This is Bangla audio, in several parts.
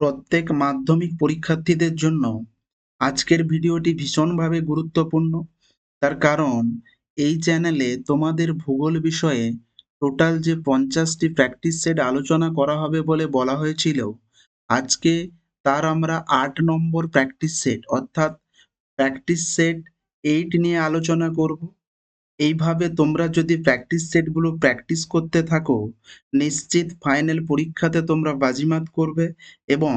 প্রত্যেক মাধ্যমিক পরীক্ষার্থীদের জন্য আজকের ভিডিওটি ভীষণভাবে গুরুত্বপূর্ণ। তার কারণ, এই চ্যানেলে তোমাদের ভূগোল বিষয়ে টোটাল যে পঞ্চাশটি প্র্যাকটিস সেট আলোচনা করা হবে বলে বলা হয়েছিল, আজকে তার আমরা আট নম্বর প্র্যাকটিস সেট, অর্থাৎ প্র্যাকটিস সেট এইট নিয়ে আলোচনা করব। এইভাবে তোমরা যদি প্র্যাকটিস সেটগুলো প্র্যাকটিস করতে থাকো, নিশ্চিত ফাইনাল পরীক্ষাতে তোমরা বাজিমাত করবে এবং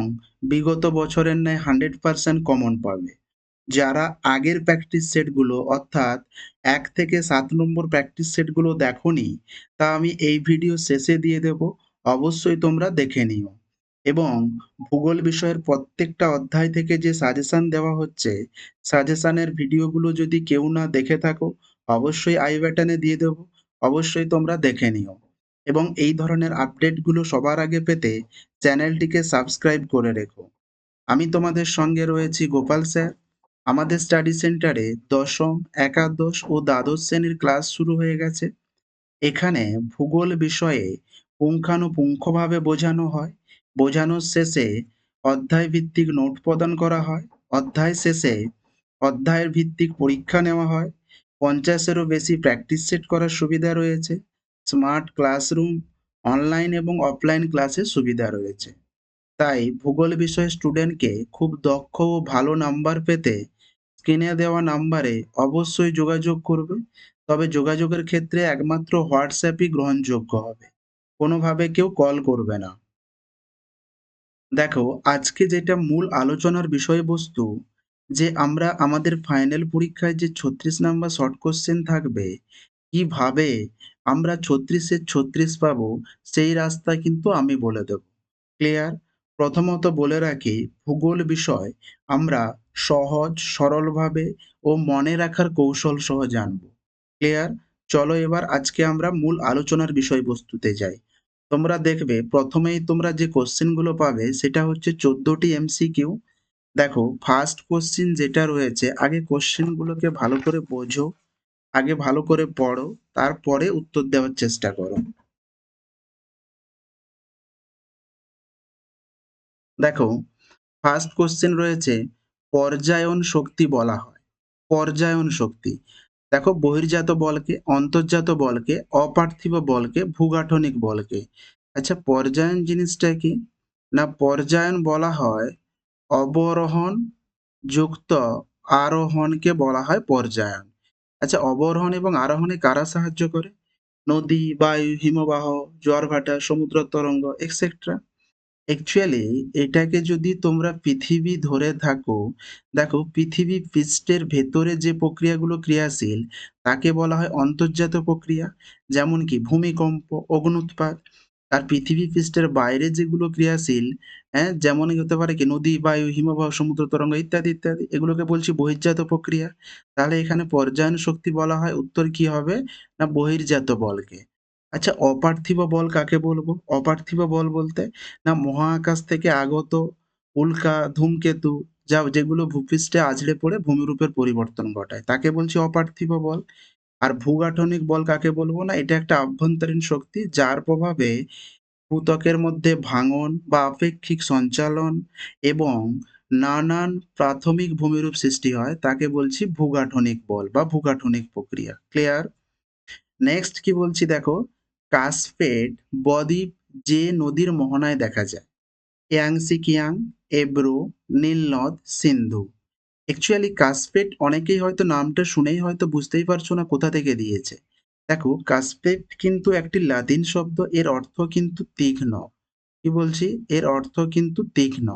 বিগত বছরের ন্যায় হান্ড্রেড পার্সেন্ট কমন পাবে। যারা আগের প্র্যাকটিস সেটগুলো অর্থাৎ এক থেকে সাত নম্বর প্র্যাকটিস সেটগুলো দেখোনি, তা আমি এই ভিডিও শেষে দিয়ে দেব। অবশ্যই তোমরা দেখে নিও। এবং ভূগোল বিষয়ের প্রত্যেকটা অধ্যায় থেকে যে সাজেশান দেওয়া হচ্ছে সাজেশানের ভিডিওগুলো যদি কেউ না দেখে থাকো অবশ্যই আই বাটনে দিয়ে দেবো। অবশ্যই তোমরা দেখে নিও। এবং এই ধরনের আপডেটগুলো সবার আগে পেতে চ্যানেলটিকে সাবস্ক্রাইব করে রেখো। আমি তোমাদের সঙ্গে রয়েছি গোপাল স্যার। আমাদের স্টাডি সেন্টারে দশম, একাদশ ও দ্বাদশ শ্রেণির ক্লাস শুরু হয়ে গেছে। এখানে ভূগোল বিষয়ে পুঙ্খানুপুঙ্খভাবে বোঝানো হয়। বোঝানোর শেষে অধ্যায় ভিত্তিক নোট প্রদান করা হয়। অধ্যায় শেষে অধ্যায়ের ভিত্তিক পরীক্ষা নেওয়া হয়। পঞ্চাশেরও বেশি প্র্যাকটিস সেট করার সুবিধা রয়েছে। স্মার্ট ক্লাসরুম অনলাইন এবং অফলাইন ক্লাসের সুবিধা রয়েছে। তাই ভূগোল বিষয়ে স্টুডেন্টকে খুব দক্ষ ও ভালো নাম্বার পেতে স্ক্রিনে দেওয়া নাম্বারে অবশ্যই যোগাযোগ করবে। তবে যোগাযোগের ক্ষেত্রে একমাত্র হোয়াটসঅ্যাপই গ্রহণযোগ্য হবে। কোনোভাবে কেউ কল করবে না। দেখো, আজকে যেটা মূল আলোচনার বিষয়বস্তু যে আমরা আমাদের ফাইনাল পরীক্ষায় যে ছত্রিশ নাম্বার শর্ট কোশ্চেন থাকবে, কীভাবে আমরা ছত্রিশের ছত্রিশ পাবো, সেই রাস্তা কিন্তু আমি বলে দেব। ক্লিয়ার প্রথমত বলে রাখি, ভূগোল বিষয় আমরা সহজ, সরলভাবে ও মনে রাখার কৌশল সহ জানব। ক্লিয়ার চলো এবার আজকে আমরা মূল আলোচনার বিষয়বস্তুতে যাই। তোমরা দেখবে, প্রথমেই তোমরা যে কোশ্চেনগুলো পাবে, সেটা হচ্ছে চোদ্দটি এমসিকিউ দেখো ফার্স্ট কোশ্চেন যেটা রয়েছে, আগে কোশ্চেনগুলোকে ভালো করে বোঝো, আগে ভালো করে পড়ো, তারপরে উত্তর দেওয়ার চেষ্টা করো। দেখো ফার্স্ট কোশ্চেন রয়েছে, পর্যায়ন শক্তি বলা হয়। পর্যায়ন শক্তি। দেখো, বহির্জাত বলকে, অন্তর্জাত বলকে, অপার্থিব বলকে, ভূগাঠনিক বলকে। আচ্ছা পর্যায়ন জিনিসটা কি? না, পর্যায়ন বলা হয় অবরোহণ যুক্ত আরোহণকে বলা হয় পর্যায়ন। আচ্ছা অবরোহণ এবং আরোহণে কারা সাহায্য করে? নদী, বায়ু, হিমবাহ, জোয়ারভাটা, সমুদ্র তরঙ্গ এক্সেট্রা অ্যাকচুয়ালি এটাকে যদি তোমরা পৃথিবী ধরে থাকো, দেখো, পৃথিবী পৃষ্ঠের ভেতরে যে প্রক্রিয়াগুলো ক্রিয়াশীল, তাকে বলা হয় অন্তর্জাত প্রক্রিয়া। যেমন কি, ভূমিকম্প অগ্নুৎপাত আর পৃথিবী পৃষ্ঠের বাইরে যেগুলো ক্রিয়াশীল হ্যাঁ যেমন হতে পারে কি নদী, বায়ু, হিমবাহ, সমুদ্র, তরঙ্গ ইত্যাদি ইত্যাদি, এগুলোকে বলছি বহির্জাত প্রক্রিয়া। তাহলে এখানে পর্যায়ন শক্তি বলা হয়, উত্তর কি হবে? না, বহির্জাত বলকে। আচ্ছা অপার্থিব বল কাকে বলব? অপার্থিব বল বলতে, না, মহাকাশ থেকে আগত উল্কা, ধূমকেতু, যা, যেগুলো ভূপৃষ্ঠে আছড়ে পড়ে ভূমিরূপের পরিবর্তন ঘটায়। তাকে বলছি অপার্থিব বল। আর ভূগাঠনিক বল কাকে বলব না? এটা একটা আভ্যন্তরীণ শক্তি যার প্রভাবে ভূতকের মধ্যে ভাঙন বা আপেক্ষিক সঞ্চালন এবং নানান প্রাথমিক ভূমিরূপ সৃষ্টি হয়, তাকে বলছি ভূগাঠনিক বল বা ভূগাঠনিক প্রক্রিয়া। ক্লিয়ার নেক্সট কি বলছি দেখো? কাসপেট বদ্বীপ যে নদীর মোহনায় দেখা যায়। ইয়াংসি কিয়াং এব্রো নীলনদ সিন্ধু অ্যাকচুয়ালি কাসপেট অনেকেই হয়তো নামটা শুনেই হয়তো বুঝতেই পারছ না কোথা থেকে দিয়েছে। দেখো কাসপেট কিন্তু একটি লাতিন শব্দ, এর অর্থ কিন্তু তীক্ষ্ণ। কি বলছি? এর অর্থ কিন্তু তীক্ষ্ণ।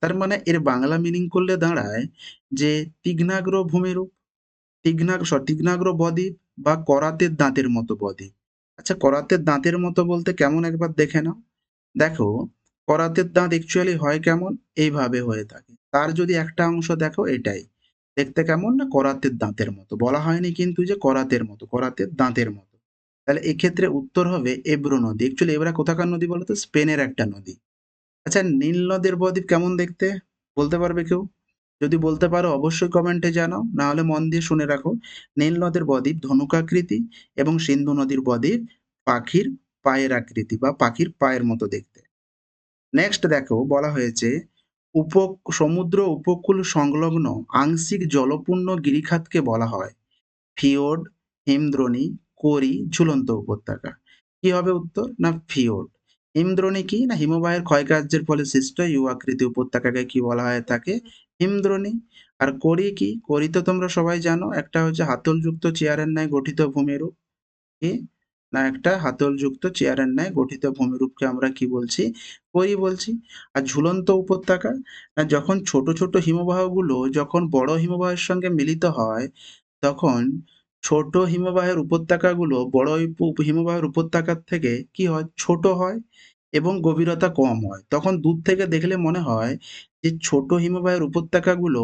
তার মানে এর বাংলা মিনিং করলে দাঁড়ায় যে তীক্ষ্ণাগ্র ভূমিরূপ তীক্ষ্ণাগ্র তীক্ষ্ণাগ্র বদ্বীপ বা করাতের দাঁতের মতো বদ্বীপ। আচ্ছা করাতের দাঁতের মতো বলতে কেমন একবার দেখে নাও। দেখো করাতের দাঁত অ্যাকচুয়ালি হয় কেমন? এইভাবে হয়ে থাকে। তার যদি একটা অংশ দেখো, এটাই। দেখতে কেমন না? করাতের দাঁতের মতো। বলা হয়নি কিন্তু যে করাতের মতো, করাতের দাঁতের মতো। তাহলে এক্ষেত্রে উত্তর হবে এব্রো নদী। অ্যাকচুয়ালি এবারে কোথাকার নদী বলতো স্পেনের একটা নদী। আচ্ছা নীল নদের বদ্বীপ কেমন দেখতে? বলতে পারবে কেউ? যদি বলতে পারো, অবশ্যই কমেন্টে জানাও। না হলে মন দিয়ে শুনে রাখো। নীল নদের বদ্বীপ ধনুকাকৃতি এবং সিন্ধু নদীর বদ্বীপ পাখির পায়ের আকৃতি বা পাখির পায়ের মতো দেখতে। নেক্সট দেখো বলা হয়েছে উপ সমুদ্র উপকূল সংলগ্ন আংশিক জলপূর্ণ গিরিখাতকে বলা হয়। ফিওর্ড হিমদ্রোণী, কোরি, ঝুলন্ত উপত্যকা। কি হবে উত্তর? না ফিওর্ড হিমদ্রোণী কি? না, হিমবাহের ক্ষয়কার্যের ফলে সৃষ্ট ইউ আকৃতি উপত্যকাকে কি বলা হয় তাকে? হিমদ্রোণী। আর করি কি? করি তো তোমরা সবাই জানো, একটা হচ্ছে হাতলযুক্ত চেয়ারের ন্যায় গঠিত ভূমিরূপ। কি? না একটা হাতলযুক্ত চেয়ারের ন্যায় গঠিত ভূমিরূপকে আমরা কি বলছি? কোরি বলছি? আর ঝুলন্ত উপত্যকা? না, যখন ছোট ছোট হিমবাহগুলো যখন বড় হিমবাহের সঙ্গে মিলিত হয়, তখন ছোট হিমবাহের উপত্যকাগুলো বড় হিমবাহের উপত্যকার থেকে কি হয়? ছোট হয় এবং গভীরতা কম হয়। তখন দূর থেকে দেখলে মনে হয় যে ছোট হিমবাহের উপত্যকাগুলো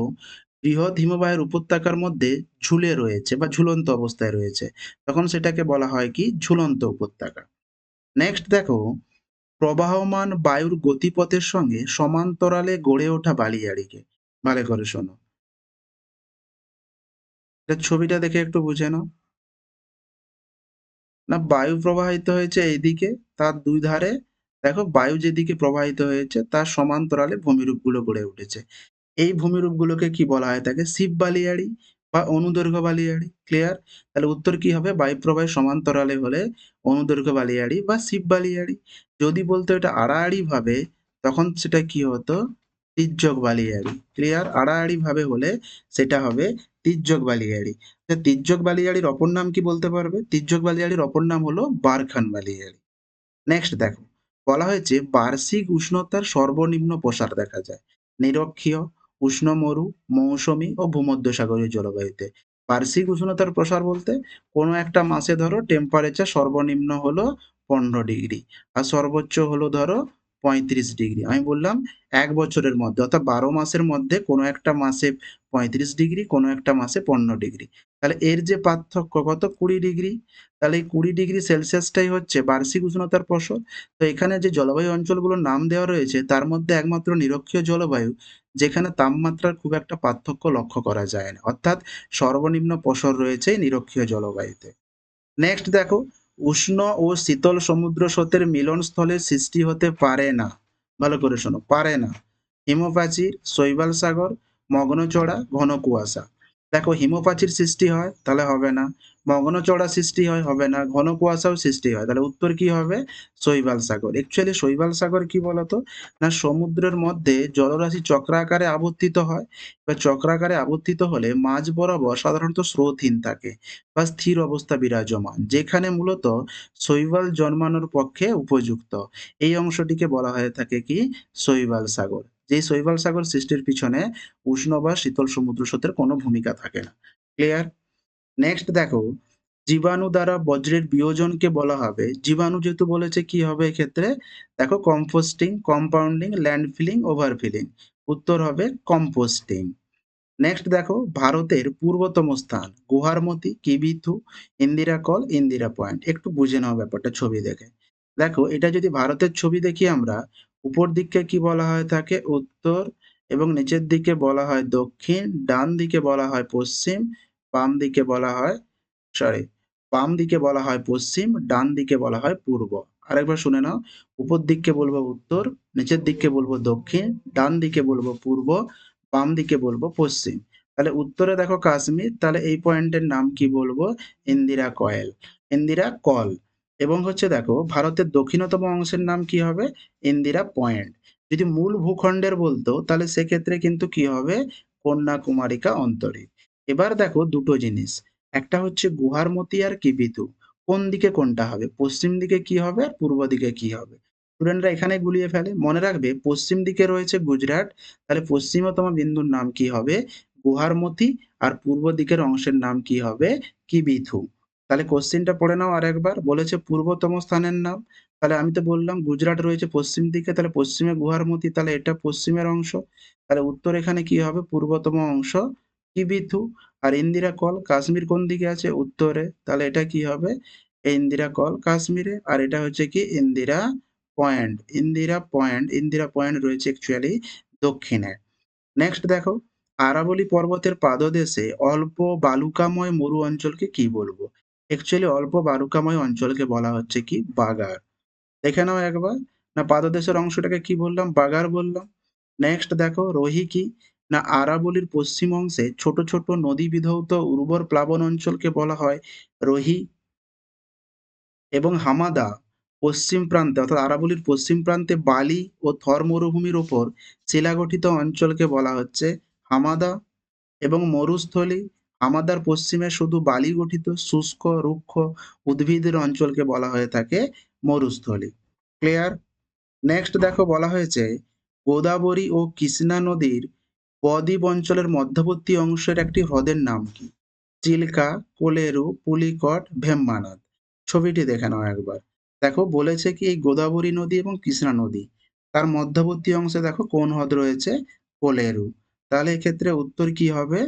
বৃহৎ হিমবাহের উপত্যকার মধ্যে ঝুলে রয়েছে বা ঝুলন্ত অবস্থায় রয়েছে। তখন সেটাকে বলা হয় কি? ঝুলন্ত উপত্যকা। নেক্সট দেখো, প্রবাহমান বায়ুর গতিপথের সঙ্গে সমান্তরালে গড়ে ওঠা বালিয়াড়িকে। ভালো করে শোনো। ছবিটা দেখে একটু বুঝে নাও। না, বায়ু প্রবাহিত হয়েছে এইদিকে, তার দুই ধারে। দেখো, বায়ু যেদিকে প্রবাহিত হয়েছে, তার সমান্তরালে ভূমিরূপগুলো গড়ে উঠেছে। এই ভূমিরূপগুলোকে কি বলা হয়? তাকে শিব বালিয়াড়ি বা অনুদৈর্ঘ্য বালিয়াড়ি। ক্লিয়ার তাহলে উত্তর কি হবে? বায়ু প্রবাহের সমান্তরালে হলে অনুদৈর্ঘ্য বালিয়াড়ি বা শিব বালিয়াড়ি। যদি বলতো এটা আড়াআড়ি ভাবে তখন সেটা কি হতো? তির্যক বালিয়াড়ি। ক্লিয়ার আড়াআড়ি ভাবে হলে সেটা হবে তির্যক বালিয়াড়ি। তির্যক বালিয়াড়ির অপর নাম কি বলতে পারবে? তির্যক বালিয়াড়ির অপর নাম হলো বারখান বালিয়াড়ি। নেক্সট দেখো। বলা হয়েছে বার্ষিক উষ্ণতার সর্বনিম্ন প্রসার দেখা যায়। নিরক্ষীয় উষ্ণ মরু মৌসুমি ও ভূমধ্যসাগরীয় জলবায়ুতে। বার্ষিক উষ্ণতার প্রসার বলতে কোনো একটা মাসে ধরো টেম্পারেচার সর্বনিম্ন হলো পনেরো ডিগ্রি, আর সর্বোচ্চ হলো ধরো পঁয়ত্রিশ ডিগ্রি। আমি বললাম এক বছরের মধ্যে, অর্থাৎ বারো মাসের মধ্যে কোনো একটা মাসে পঁয়ত্রিশ ডিগ্রি, কোনো একটা মাসে পনেরো ডিগ্রি। তাহলে এর যে পার্থক্য, কত? কুড়ি ডিগ্রি। তাহলে এই কুড়ি ডিগ্রি সেলসিয়াসটাই হচ্ছে বার্ষিক উষ্ণতার ফসল। তো এখানে যে জলবায়ু অঞ্চলগুলোর নাম দেওয়া রয়েছে, তার মধ্যে একমাত্র নিরক্ষীয় জলবায়ু, যেখানে তাপমাত্রার খুব একটা পার্থক্য লক্ষ্য করা যায় না। অর্থাৎ সর্বনিম্ন প্রসর রয়েছে নিরক্ষীয় জলবায়ুতে। নেক্সট দেখো উষ্ণ ও শীতল সমুদ্র স্রোতের মিলনস্থলে সৃষ্টি হতে পারে না। ভালো করে শোনো, পারে না। হিমপাচির শৈবাল সাগর মগ্নচড়া ঘন কুয়াশা। দেখো হিমপ্রাচীর সৃষ্টি হয়, তাহলে হবে না। মগ্নচড়া সৃষ্টি হয়, হবে না। ঘন কুয়াশাও সৃষ্টি হয়, তাহলে উত্তর কি হবে? শৈবাল সাগর। অ্যাকচুয়ালি শৈবাল সাগর কি বলতো? না, সমুদ্রের মধ্যে জলরাশি চক্রাকারে আবর্তিত হয়। বা চক্রাকারে আবর্তিত হলে মাঝ বরাবর সাধারণত স্রোতহীন থাকে বা স্থির অবস্থা বিরাজমান, যেখানে মূলত শৈবাল জন্মানোর পক্ষে উপযুক্ত। এই অংশটিকে বলা হয়ে থাকে কি? শৈবাল সাগর। যে শৈবাল সাগর সৃষ্টির পিছনে উষ্ণ বা শীতল সমুদ্র স্রোতের কোনো ভূমিকা থাকে না। ক্লিয়ার নেক্সট দেখো, জীবাণু দ্বারা বজ্রের বিয়োজনকে বলা হবে। জীবাণু যেহেতু বলেছে কি হবে এক্ষেত্রে? দেখো কম্পোস্টিং কম্পাউন্ডিং ল্যান্ডফিলিং ওভারফিলিং উত্তর হবে কম্পোস্টিং নেক্সট দেখো, ভারতের পূর্বতম স্থান, গুহারমতি, কিবিথু, ইন্দিরা কল, ইন্দিরা পয়েন্ট। একটু বুঝে নাও ব্যাপারটা ছবি দেখে। দেখো, এটা যদি ভারতের ছবি দেখি আমরা উপর দিককে কি বলা হয় থাকে? উত্তর এবং নিচের দিকে বলা হয় দক্ষিণ, ডান দিকে বলা হয় পশ্চিম, বাম দিকে বলা হয় সরি বাম দিকে বলা হয় পশ্চিম, ডান দিকে বলা হয় পূর্ব। আরেকবার শুনে নাও, উপর দিককে বলব উত্তর, নিচের দিককে বলব দক্ষিণ, ডান দিকে বলব পূর্ব, বাম দিকে বলব পশ্চিম। তাহলে উত্তরে দেখো কাশ্মীর, তাহলে এই পয়েন্টের নাম কি বলব? ইন্দিরা কয়েল। ইন্দিরা কল। এবং হচ্ছে দেখো, ভারতের দক্ষিণতম অংশের নাম কি হবে? ইন্দিরা পয়েন্ট। যদি মূল ভূখণ্ডের বলতো, তাহলে সেক্ষেত্রে কিন্তু কি হবে? কন্যাকুমারিকা অন্তরীপ এবার দেখো দুটো জিনিস। একটা হচ্ছে গুহারমতি আর কিবিতু কোন দিকে কোনটা হবে? পশ্চিম দিকে কি হবে? আর পূর্ব দিকে কি হবে? স্টুডেন্টরা এখানে গুলিয়ে ফেলে। মনে রাখবে, পশ্চিম দিকে রয়েছে গুজরাট। তাহলে পশ্চিমতম বিন্দুর নাম কি হবে? গুহারমতি আর পূর্ব দিকের অংশের নাম কি হবে? কিবিথু তাহলে কোশ্চিনটা পড়ে নাও আর একবার বলেছে, পূর্বতম স্থানের নাম। তাহলে আমি তো বললাম, গুজরাট রয়েছে পশ্চিম দিকে, তাহলে পশ্চিমে গুহারমতি। তাহলে এটা পশ্চিমের অংশ। তাহলে উত্তর এখানে কি হবে? পূর্বতম অংশ, কিবিথু। আর ইন্দিরা কল কাশ্মীর কোন দিকে আছে? উত্তরে। তাহলে এটা কি হবে? ইন্দিরা কল কাশ্মীরে। আর এটা হচ্ছে কি? Indira point. Indira point. Indira point রয়েছে অ্যাকচুয়ালি দক্ষিণে। নেক্সট দেখো, আরাবলি পর্বতের পাদদেশে অল্প বালুকাময় মরু অঞ্চলকে কি বলব? অ্যাকচুয়ালি অল্প বালুকাময় অঞ্চলকে বলা হচ্ছে কি? বাগার। দেখে নাও একবার। না, পাদদেশের অংশটাকে কি বললাম? বাগার বললাম। নেক্সট দেখো, রোহি কি? না, আরাবলির পশ্চিম অংশে ছোট ছোট নদী বিধৌত উর্বর প্লাবন অঞ্চলকে বলা হয় রোহি এবং হামাদা পশ্চিম প্রান্তে, অর্থাৎ আরাবলির পশ্চিম প্রান্তে বালি ও থর মরুভূমির ওপর শিলাগঠিত অঞ্চলকে বলা হচ্ছে হামাদা এবং মরুস্থলী হামাদার পশ্চিমে শুধু বালি গঠিত, শুষ্ক, রুক্ষ উদ্ভিদের অঞ্চলকে বলা হয়ে থাকে মরুস্থলী। ক্লিয়ার নেক্সট দেখো বলা হয়েছে, গোদাবরী ও কৃষ্ণা নদীর বদ্বীপ অঞ্চলের মধ্যবর্তী অংশের একটি হ্রদের নাম কি? চিল্কা, কোলেরু, পুলিকট ভেম্মানাদ ছবিটি দেখে নাও একবার। দেখো, বলেছে কি এই গোদাবরী নদী এবং কৃষ্ণা নদী। তার মধ্যবর্তী অংশে দেখো কোন হ্রদ রয়েছে? কোলেরু। তাহলে এক্ষেত্রে উত্তর কি হবে?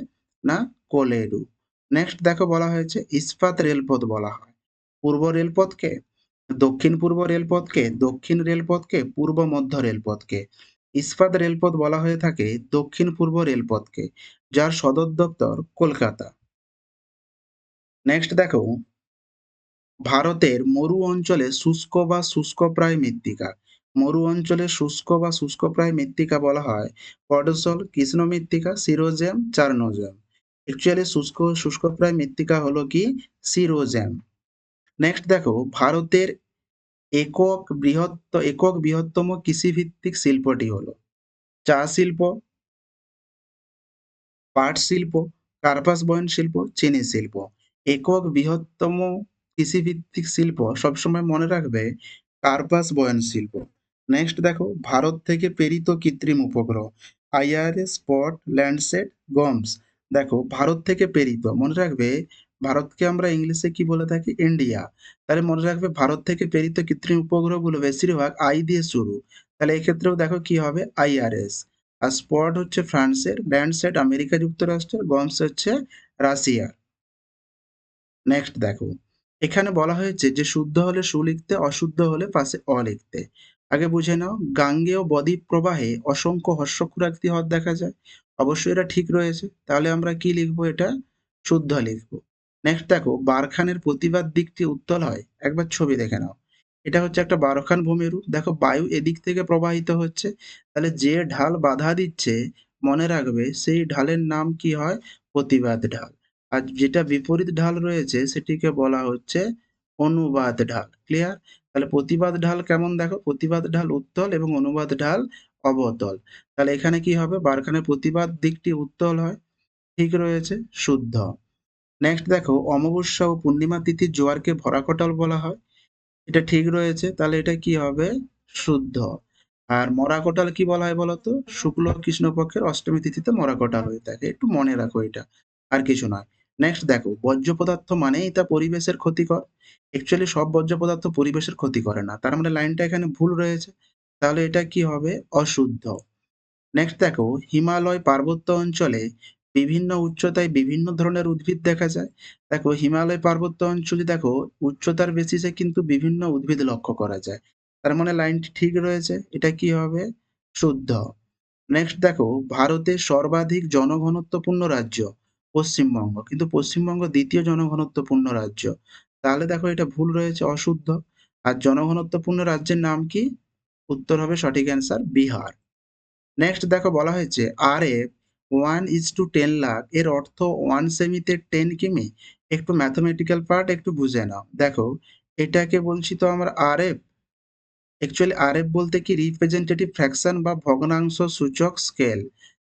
না কোলেরু। নেক্সট দেখো বলা হয়েছে ইস্পাত রেলপথ বলা হয়। পূর্ব রেলপথকে, দক্ষিণ পূর্ব রেলপথকে, দক্ষিণ রেলপথকে, পূর্ব মধ্য রেলপথকে। ইস্পাত রেলপথ বলা হয়ে থাকে দক্ষিণ পূর্ব রেলপথকে, যার সদর দপ্তর কলকাতা। নেক্সট দেখো, ভারতের মরু অঞ্চলে শুষ্ক বা শুষ্কপ্রায় মৃত্তিকা। মরু অঞ্চলে শুষ্ক বা শুষ্কপ্রায় মৃত্তিকা বলা হয়। পডসল কৃষ্ণ মৃত্তিকা সিরোজেম চার্নোজেম অ্যাকচুয়ালি শুষ্ক, শুষ্কপ্রায় মৃত্তিকা হলো কি? সিরোজেম নেক্সট দেখো, ভারতের একক বৃহত্ত, একক বৃহত্তম কৃষিভিত্তিক শিল্পটি হলো চা শিল্প, পাট শিল্প, কার্পাস বয়ন শিল্প, চিনি শিল্প। একক বৃহত্তম কৃষিভিত্তিক শিল্প সবসময় মনে রাখবে কার্পাস বয়ন শিল্প। নেক্সট দেখো, ভারত থেকে প্রেরিত কৃত্রিম উপগ্রহ আইআরএস স্পট ল্যান্ডসেট গমস দেখো, ভারত থেকে প্রেরিত। মনে রাখবে, ভারতকে আমরা ইংলিশে কি বলে থাকি? ইন্ডিয়া তাহলে মনে রাখবে, ভারত থেকে প্রেরিত কৃত্রিম উপগ্রহগুলো বেশিরভাগ আই দিয়ে শুরু। তাহলে এক্ষেত্রেও দেখো কি হবে? আইআরএস আর স্পট হচ্ছে ফ্রান্সের ল্যান্ডসেট আমেরিকা যুক্তরাষ্ট্রের গমস হচ্ছে রাশিয়ার নেক্সট দেখো। এখানে বলা হয়েছে যে, শুদ্ধ হলে সু লিখতে অশুদ্ধ হলে পাশে অ লিখতে। আগে বুঝে নাও, গাঙ্গেয় বদ্বীপ প্রবাহে অসংখ্য হর্ষক্ষুরাক্তি হ্রদ দেখা যায়। অবশ্যই এটা ঠিক রয়েছে। তাহলে আমরা কি লিখব এটা? শুদ্ধ লিখব। নেক্সট দেখো, বারখানের প্রতিবাদ দিকটি উত্তল হয়। একবার ছবি দেখে নাও। এটা হচ্ছে একটা বারখান ভূমিরূপ দেখো, বায়ু এদিক থেকে প্রবাহিত হচ্ছে। তাহলে যে ঢাল বাধা দিচ্ছে, মনে রাখবে সেই ঢালের নাম কি হয়? প্রতিবাদ ঢাল। আর যেটা বিপরীত ঢাল রয়েছে, সেটিকে বলা হচ্ছে অনুবাদ ঢাল। ক্লিয়ার তাহলে প্রতিবাদ ঢাল কেমন দেখো? প্রতিবাদ ঢাল উত্তল এবং অনুবাদ ঢাল অবতল। তাহলে এখানে কি হবে? বারখানের প্রতিবাদ দিকটি উত্তল হয়। ঠিক রয়েছে, শুদ্ধ। নেক্সট দেখো, অমাবস্যা ও পূর্ণিমা তিথির জোয়ারকে ভরাকটল বলা হয়। এটা ঠিক রয়েছে, তাহলে এটা কি হবে? শুদ্ধ। আর মরাকটাল কি বলা হয় বলতো শুক্ল কৃষ্ণপক্ষের অষ্টমী তিথিতে মরাকটাল হয়ে থাকে। একটু মনে রাখো এটা। আর কিছু নয়। নেক্সট দেখো বর্জ্য পদার্থ মানেই তা পরিবেশের ক্ষতিকর অ্যাকচুয়ালি সব বর্জ্য পদার্থ পরিবেশের ক্ষতি করে না। তার মানে লাইনটা এখানে ভুল রয়েছে। তাহলে এটা কি হবে? অশুদ্ধ। নেক্সট দেখো, হিমালয় পার্বত্য অঞ্চলে বিভিন্ন উচ্চতায় বিভিন্ন ধরনের উদ্ভিদ দেখা যায়। দেখো, হিমালয় পার্বত্য অঞ্চলে দেখো, উচ্চতার বেসিসে কিন্তু বিভিন্ন উদ্ভিদ লক্ষ্য করা যায়। তার মানে লাইনটি ঠিক রয়েছে। এটা কি হবে? শুদ্ধ। নেক্সট দেখো, ভারতের সর্বাধিক জনঘনত্বপূর্ণ রাজ্য। পশ্চিমবঙ্গ। কিন্তু পশ্চিমবঙ্গ দ্বিতীয় জনঘনত্বপূর্ণ রাজ্য। তাহলে দেখো এটা ভুল রয়েছে, অশুদ্ধ। আর জনঘনত্বপূর্ণ রাজ্যের নাম কি? উত্তর হবে সঠিক অ্যান্সার বিহার। নেক্সট দেখো বলা হয়েছে আর RF one is to ten lakh এর অর্থ ওয়ান সেমিতে টেন কিমি একটু ম্যাথমেটিক্যাল পার্ট একটু বুঝে নাও। দেখো, এটাকে বলছি তো আমার R F actually R F বলতে কি রিপ্রেজেন্টেটিভ ফ্র্যাকশন বা ভগ্নাংশ সূচক স্কেল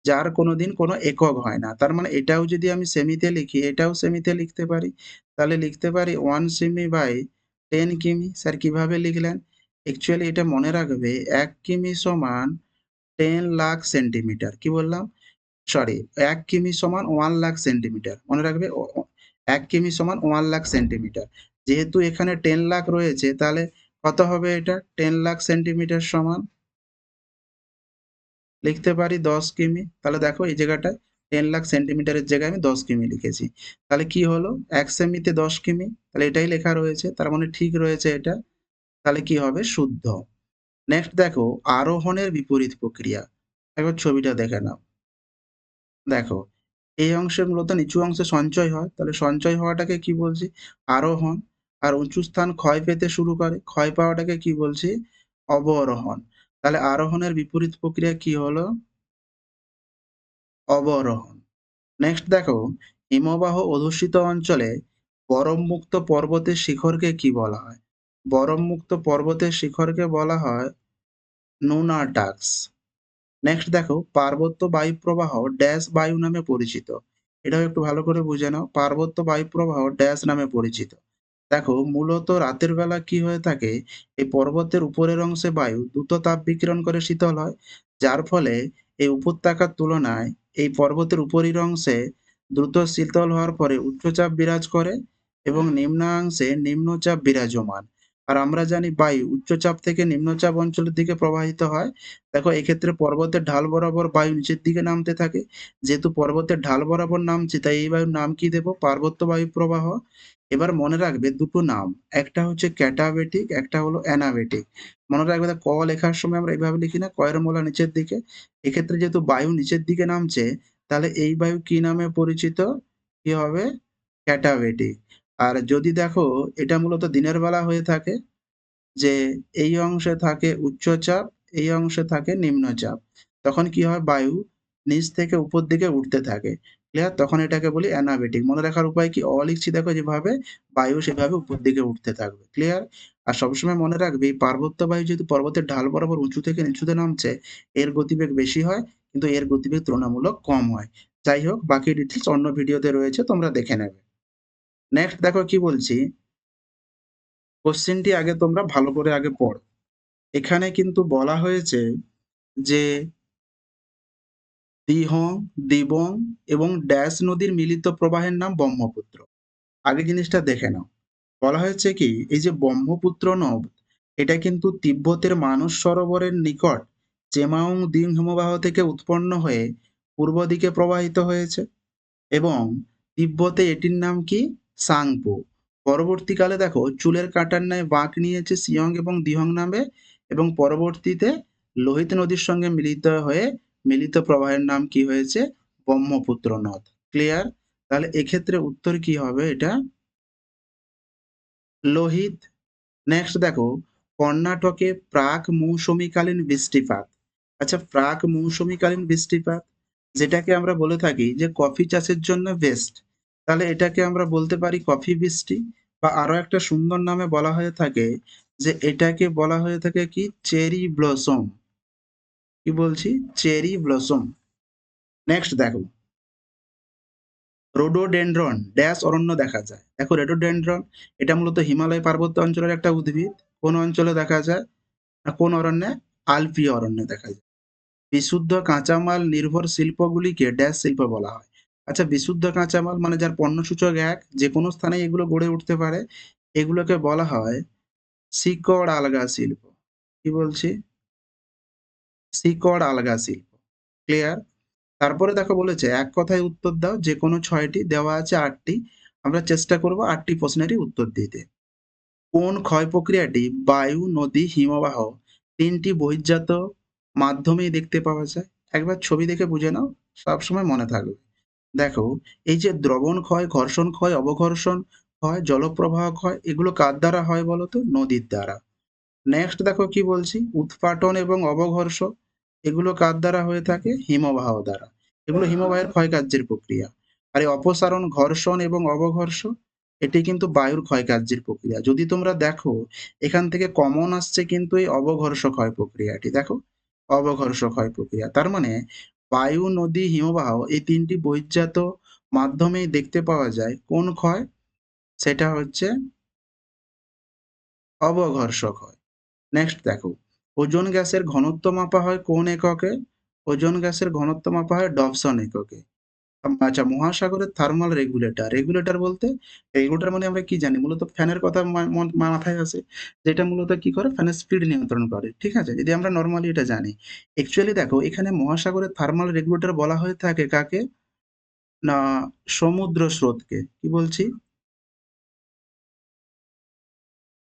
যার কোনোদিন কোনো একক হয় না। তার মানে এটাও যদি আমি সেমিতে লিখি, এটাও সেমিতে লিখতে পারি। তাহলে লিখতে পারি one cm by ten km. Sir কীভাবে লিখলেন? অ্যাকচুয়ালি এটা মনে রাখবে, এক কিমি সমান টেন লাখ সেন্টিমিটার কি বললাম? সরি এক কিমি সমান ওয়ান লাখ সেন্টিমিটার মনে রাখবে? এক কিমি সমান ওয়ান লাখ সেন্টিমিটার যেহেতু এখানে টেন লাখ রয়েছে, তাহলে কত হবে এটা? টেন লাখ সেন্টিমিটার সমান লিখতে পারি দশ কিমি। তাহলে দেখো এই জায়গাটায় টেন লাখ সেন্টিমিটারের জায়গায় আমি দশ কিমি লিখেছি। তাহলে কি হলো? এক সেমিতে দশ কিমি। তাহলে এটাই লেখা রয়েছে। তার মানে ঠিক রয়েছে এটা। তাহলে কি হবে? শুদ্ধ। নেক্সট দেখো, আরোহণের বিপরীত প্রক্রিয়া। একবার ছবিটা দেখে নাও। দেখো, এই অংশে মূলত নিচু অংশে সঞ্চয় হয়। তাহলে সঞ্চয় হওয়াটাকে কি বলছি? আরোহণ। আর উঁচু স্থান ক্ষয় পেতে শুরু করে। ক্ষয় পাওয়াটাকে কি বলছি? অবরোহণ। তাহলে আরোহণের বিপরীত প্রক্রিয়া কি হলো? অবরোহণ। নেক্সট দেখো, হিমবাহ অধ্যুষিত অঞ্চলে বরফমুক্ত পর্বতের শিখরকে কি বলা হয়? বরফমুক্ত পর্বতের শিখরকে বলা হয় নুনাটাক্স নেক্সট দেখো, পার্বত্য বায়ু প্রবাহ ড্যাশ বায়ু নামে পরিচিত। এটাও একটু ভালো করে বুঝে নাও, পার্বত্য বায়ু প্রবাহ ড্যাশ নামে পরিচিত। দেখো, মূলত রাতের বেলা কি হয়ে থাকে, এই পর্বতের উপরের অংশে বায়ু দ্রুত তাপ বিকিরণ করে শীতল হয়, যার ফলে এই উপত্যকার তুলনায় এই পর্বতের উপরের অংশে দ্রুত শীতল হওয়ার পরে উচ্চচাপ বিরাজ করে এবং নিম্নাংশে নিম্নচাপ বিরাজমান। আর আমরা জানি, বায়ু উচ্চচাপ থেকে নিম্নচাপ অঞ্চলের দিকে প্রবাহিত হয়। দেখো, এক্ষেত্রে পর্বতের ঢাল বরাবর বায়ু নিচের দিকে নামতে থাকে। যেহেতু পর্বতের ঢাল বরাবর নামছে, তাই এই বায়ুর নাম কি দেবো? পার্বত্য বায়ু প্রবাহ। এবার মনে রাখবে দুটো নাম। একটা হচ্ছে ক্যাটাবেটিক, একটা হলো অ্যানাবেটিক। মনে রাখবে ক লেখার সময় আমরা এইভাবে লিখি না, কয়ের মোলা নিচের দিকে। এক্ষেত্রে যেহেতু বায়ু নিচের দিকে নামছে, তাহলে এই বায়ু কি নামে পরিচিত? কি হবে? ক্যাটাবেটিক। আর যদি দেখো, এটা মূলত দিনের বেলা হয়ে থাকে, যে এই অংশে থাকে উচ্চচাপ এই অংশে থাকে নিম্নচাপ তখন কি হয়? বায়ু নিচ থেকে উপর দিকে উঠতে থাকে। ক্লিয়ার তখন এটাকে বলি অ্যানাবেটিক মনে রাখার উপায় কি? অ লিখছি দেখো যেভাবে, বায়ু সেভাবে উপর দিকে উঠতে থাকবে। ক্লিয়ার আর সবসময় মনে রাখবে, এই পার্বত্য বায়ু যেহেতু পর্বতের ঢাল বরাবর উঁচু থেকে নিচুতে নামছে, এর গতিবেগ বেশি হয়, কিন্তু এর গতিবেগ তুলনামূলক কম হয়। যাই হোক, বাকি ডিটেলস অন্য ভিডিওতে রয়েছে, তোমরা দেখে নেবে। নেক্সট দেখো কি বলছি। কোশ্চেনটি আগে তোমরা ভালো করে আগে পড়ো। এখানে কিন্তু বলা হয়েছে যে দিহং, দিবং এবং ড্যাশ নদীর মিলিত প্রবাহের নাম ব্রহ্মপুত্র। আগে জিনিসটা দেখে নাও। বলা হয়েছে কি, এই যে ব্রহ্মপুত্র নদ, এটা কিন্তু তিব্বতের মানস সরোবরের নিকট চেমাউং দিং হিমবাহ থেকে উৎপন্ন হয়ে পূর্ব দিকে প্রবাহিত হয়েছে এবং তিব্বতে এটির নাম কি? সাংপো। পরবর্তীকালে দেখো, চুলের কাঁটার ন্যায় বাঁক নিয়েছে সিয়ং এবং দিহং নামে এবং পরবর্তীতে লোহিত নদীর সঙ্গে মিলিত হয়ে মিলিত প্রবাহের নাম কি হয়েছে? ব্রহ্মপুত্র নদ। ক্লিয়ার তাহলে এক্ষেত্রে উত্তর কি হবে এটা? লোহিত। নেক্সট দেখো, কর্ণাটকে প্রাক মৌসুমীকালীন বৃষ্টিপাত। আচ্ছা প্রাক মৌসুমীকালীন বৃষ্টিপাত, যেটাকে আমরা বলে থাকি যে কফি চাষের জন্য বেস্ট তাহলে এটাকে আমরা বলতে পারি কফি বৃষ্টি বা আরও একটা সুন্দর নামে বলা হয়ে থাকে যে এটাকে বলা হয়ে থাকে কি? Cherry blossom. কি বলছি? Cherry blossom. নেক্সট দেখো। রোডোডেন্ড্রন, ড্যাশ অরণ্য দেখা যায়। দেখো রোডোডেন্ড্রন, এটা মূলত হিমালয় পার্বত্য অঞ্চলের একটা উদ্ভিদ। কোন অঞ্চলে দেখা যায়? না, কোন অরণ্যে? আলপীয় অরণ্যে দেখা যায়। বিশুদ্ধ কাঁচামাল নির্ভর শিল্পগুলিকে ড্যাশ শিল্প বলা হয়। আচ্ছা বিশুদ্ধ কাঁচামাল মানে যার পণ্যসূচক এক, যে কোনো স্থানে এগুলো গড়ে উঠতে পারে, এগুলোকে বলা হয় শিকড় আলগা শিল্প। কি বলছি? শিকড় আলগা শিল্প। ক্লিয়ার তারপরে দেখো বলেছে, এক কথায় উত্তর দাও, যে কোনো ছয়টি, দেওয়া আছে আটটি, আমরা চেষ্টা করব আটটি প্রশ্নেরই উত্তর দিতে। কোন ক্ষয় প্রক্রিয়াটি বায়ু, নদী, হিমবাহ, তিনটি বহির্জাত মাধ্যমেই দেখতে পাওয়া যায়? একবার ছবি দেখে বুঝে নাও, সবসময় মনে থাকবে। দেখো, এই যে দ্রবণ ক্ষয়, ঘর্ষণ ক্ষয়, অবঘর্ষণ ক্ষয়, জলপ্রবাহ ক্ষয়, এগুলো কার দ্বারা হয় বলতো নদীর দ্বারা। নেক্সট দেখো কি বলছি? উৎপাটন এবং অবঘর্ষ এগুলো কার দ্বারা হয়ে থাকে? হিমবাহ দ্বারা। এগুলো হিমবাহের ক্ষয়কার্যের প্রক্রিয়া। আর এই অপসারণ, ঘর্ষণ এবং অবঘর্ষ এটি কিন্তু বায়ুর ক্ষয়কার্যের প্রক্রিয়া। যদি তোমরা দেখো, এখান থেকে কমন আসছে কিন্তু এই অবঘর্ষ ক্ষয় প্রক্রিয়াটি। দেখো অবঘর্ষ ক্ষয় প্রক্রিয়া। তার মানে বায়ু, নদী, হিমবাহ এই তিনটি বহির্জাত মাধ্যমেই দেখতে পাওয়া যায়। কোন ক্ষয়? সেটা হচ্ছে অবঘর্ষ ক্ষয়। নেক্সট দেখো। ওজোন গ্যাসের ঘনত্ব মাপা হয় কোন এককে? ওজোন গ্যাসের ঘনত্ব মাপা হয় ডবসন এককে। আচ্ছা মহাসাগরের থার্মাল রেগুলেটর রেগুলেটর বলতে রেগুলেটর মানে আমরা কি জানি? মূলত ফ্যানের কথা মাথায় আসে, যেটা মূলত কি করে? ফ্যানের স্পিড নিয়ন্ত্রণ করে, ঠিক আছে? যদি আমরা নর্মালি এটা জানি অ্যাকচুয়ালি দেখো, এখানে মহাসাগরের থার্মাল রেগুলেটর বলা হয়ে থাকে কাকে? না, সমুদ্র স্রোতকে, কি বলছি?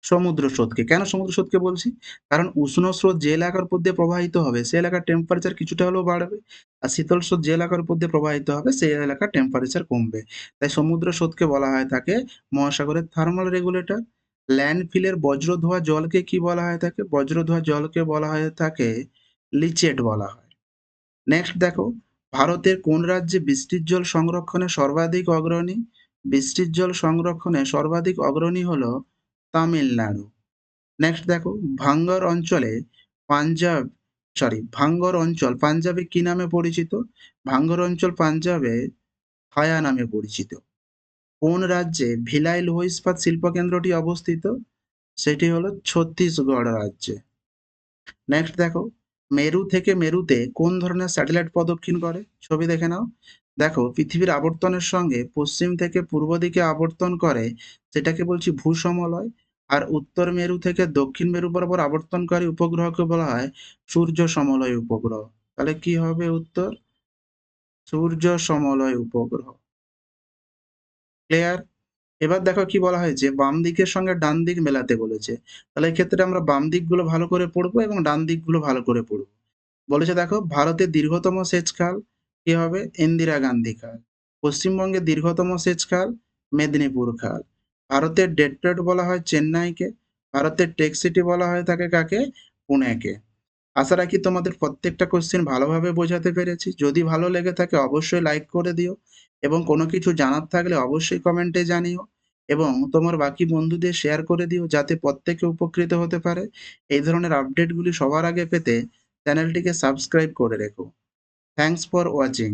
সমুদ্র স্রোতকে। কেন সমুদ্র স্রোতকে বলছি? কারণ উষ্ণ স্রোত যে এলাকার উপর দিয়ে প্রবাহিত হবে, সে এলাকার টেম্পারেচার কিছুটা হলেও বাড়বে। আর শীতল স্রোত যে এলাকার উপর দিয়ে প্রবাহিত হবে সেই এলাকার টেম্পারেচার কমবে। তাই সমুদ্র স্রোতকে বলা হয় থাকে মহাসাগরের থার্মাল রেগুলেটর ল্যান্ডফিলের বজ্র ধোয়া জলকে কি বলা হয় থাকে বজ্র ধোয়া জলকে বলা হয়ে থাকে লিচেট বলা হয়। নেক্সট দেখো, ভারতের কোন রাজ্যে বৃষ্টির জল সংরক্ষণে সর্বাধিক অগ্রণী? বৃষ্টির জল সংরক্ষণে সর্বাধিক অগ্রণী হলো তামিলনাড়ু। নেক্সট দেখো, ভাঙ্গর অঞ্চলে পাঞ্জাব সরি ভাঙ্গর অঞ্চল, পাঞ্জাবে কি নামে পরিচিত? ভাঙ্গর অঞ্চল পাঞ্জাবে হায়া নামে পরিচিত। কোন রাজ্যে ভিলাই লৌহ ইস্পাত শিল্প কেন্দ্রটি অবস্থিত? সেটি হলো ছত্তিশগড় রাজ্যে। নেক্সট দেখো, মেরু থেকে মেরুতে কোন ধরনের স্যাটেলাইট প্রদক্ষিণ করে? ছবি দেখে নাও। দেখো, পৃথিবীর আবর্তনের সঙ্গে পশ্চিম থেকে পূর্ব দিকে আবর্তন করে, সেটাকে বলছি ভূসমলয়। আর উত্তর মেরু থেকে দক্ষিণ মেরু বরাবর আবর্তনকারী উপগ্রহকে বলা হয় সূর্য সমলয় উপগ্রহ। তাহলে কি হবে উত্তর? সূর্য সমলয় উপগ্রহ। ক্লিয়ার এবার দেখো কি বলা হয়েছে, বাম দিকের সঙ্গে ডান দিক মেলাতে বলেছে। তাহলে এই ক্ষেত্রে আমরা বাম দিকগুলো ভালো করে পড়ব এবং ডান দিকগুলো ভালো করে পড়ব। বলেছে দেখো, ভারতের দীর্ঘতম সেচ খাল কি হবে? ইন্দিরা গান্ধী খাল। পশ্চিমবঙ্গের দীর্ঘতম সেচ খাল মেদিনীপুর খাল। ভারতের ডেট্রয়েট বলা হয় চেন্নাইকে, ভারতের টেক সিটি বলা হয় থাকে কাকে? পুনেকে। আশা রাখি তোমাদের প্রত্যেকটা কোশ্চেন ভালোভাবে বোঝাতে পেরেছি। যদি ভালো লেগে থাকে অবশ্যই লাইক করে দিও এবং কোনো কিছু জানার থাকলে অবশ্যই কমেন্টে জানিও এবং তোমার বাকি বন্ধুদের শেয়ার করে দিও যাতে প্রত্যেকে উপকৃত হতে পারে। এই ধরনের আপডেটগুলি সবার আগে পেতে চ্যানেলটিকে সাবস্ক্রাইব করে রেখো। Thanks for watching